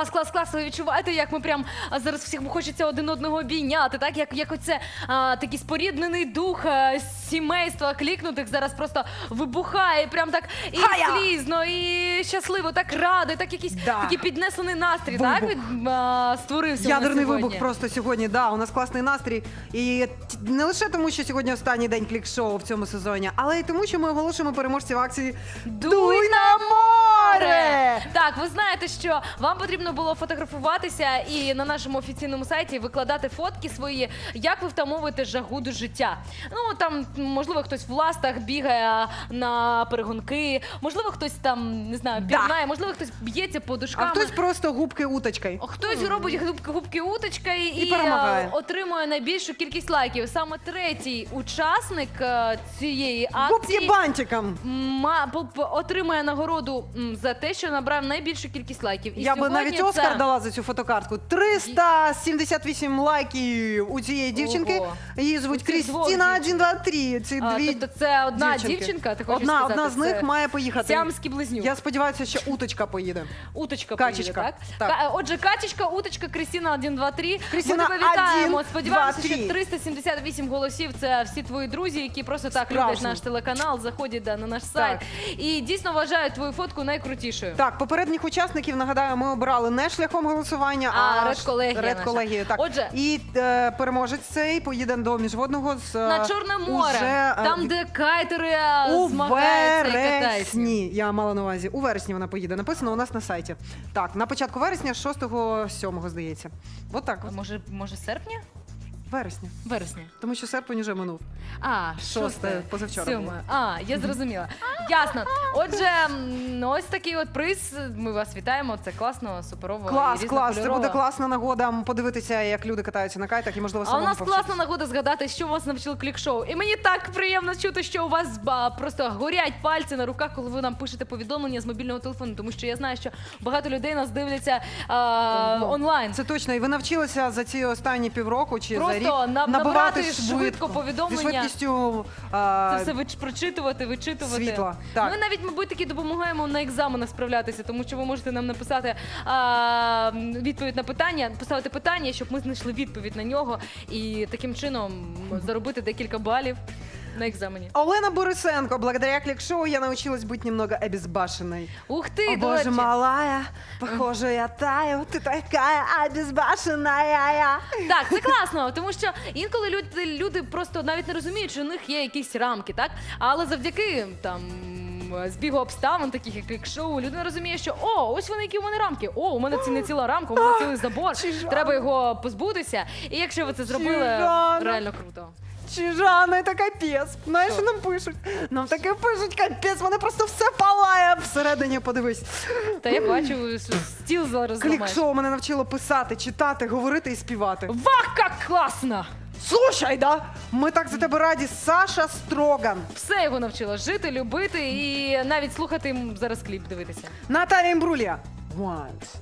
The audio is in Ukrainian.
Клас, клас, клас. Ви відчуваєте, як ми прям зараз всіх хочеться один одного обійняти, так? Як, як оце а, такий споріднений дух а, сімейства клікнутих зараз просто вибухає. Прям так і Хая! слізно, і щасливо, так радо, і так якийсь Да. такий піднесений настрій, Вибух. так? Від, а, створився. у нас Ядерний сьогодні. вибух просто сьогодні. Да, у нас класний настрій. І т- не лише тому, що сьогодні останній день клік-шоу в цьому сезоні, але й тому, що ми оголошуємо переможців акції Дуй на море! Так, ви знаєте, що вам потрібно було фотографуватися і на нашому офіційному сайті викладати фотки свої, як ви втамовуєте жагу до життя. Ну там можливо хтось в ластах бігає на перегонки, можливо, хтось там не знаю, пірнає, можливо, хтось б'ється А подушками. хтось просто губки уточкою. Хтось робить губки, губки уточка і, І перемагає. е, отримує найбільшу кількість лайків. Саме третій учасник е, цієї акції Губки бантиком. ма, по- по- отримає нагороду м, за те, що набрав найбільшу кількість лайків. І Я би сьогодні навіть Оскар це... дала за цю фотокартку. 378 лайків у цієї дівчинки. Ого. Її звуть У цих двох Крістіна дівчинок. 123. Ці А, дві тобто це одна дівчинки. дівчинка, ти хочеш одна, сказати? одна з них має поїхати. Сіамський близнюк. Я сподіваюся, що уточка поїде. Уточка Качечка. поїде, так? Так. Ка- Отже, Качечка, уточка, Крістіна 1, 2, 3. Крістіна, Ми тебе вітаємо. один, Сподіваємося, два, що 378 голосів це всі твої друзі, які просто так Справжні. люблять наш телеканал, заходять да, на наш сайт і дійсно вважають твою фотку найкрутішою. Так, попередніх учасників нагадаю, ми обрали не шляхом голосування, А, а, редколегія редколегію. Так Отже. і е, переможець цей поїде до міжводного з е, На Чорне море, уже, е, там, де кайтери е, у вересні. Я мала на увазі. У вересні вона поїде. Написано у нас на сайті. Так, на початку вересня, 6-7, здається. От так. А Може, може, серпня? Вересня. Вересня. Тому що серпень уже минув. А, Шосте, позавчора сьоме. А, я зрозуміла. Ясно. Отже, м, ось такий от приз. Ми вас вітаємо. Це класно, суперово. Клас, і клас. Це різнокольорово. буде класна нагода подивитися, як люди катаються на кайтах і можливо А у самому нас повчитися. класна нагода згадати, що вас навчив клік-шоу. І мені так приємно чути, що у вас ба, просто горять пальці на руках, коли ви нам пишете повідомлення з мобільного телефону, тому що я знаю, що багато людей нас дивляться а, онлайн. Це точно. І ви навчилися за ці останні півроку чи за рік наб- набивати набирати швидко, повідомлення. Зі швидкістю Це все вич- прочитувати, вичитувати. світла. Так. Ми навіть, мабуть, таки допомагаємо на екзаменах справлятися, тому що ви можете нам написати а, відповідь на питання, поставити питання, щоб ми знайшли відповідь на нього і таким чином заробити декілька балів на екзамені. Олена Борисенко, благодаря клик-шоу я научилась быть немного обезбашенной. Ух ти, О, боже, малая, похоже, я таю, ты такая обезбашенная. Так, це класно, тому що інколи люди, люди просто навіть не розуміють, що у них є якісь рамки, так? Але завдяки там. Збігу обставин, таких як клік-шоу, людина розуміє, що о, ось вони які у мене рамки. О, у мене це не ціла рамка, у мене цілий забор. Чижана. Треба його позбутися. І якщо ви це зробили, Чижана. реально круто. Чижана, це капець. Знаєш, Що? нам пишуть? Нам таке пишуть, капець, вони просто все палає всередині, подивись. Та я бачу, що стіл зараз зламаєш. Клік-шоу мене навчило писати, читати, говорити і співати. Вах, як класно! Слушай, да? Ми так за тебе раді, Саша Строган. Все його навчила жити, любити і навіть слухати м, зараз кліп дивитися. Наталія Імбрулія. Once,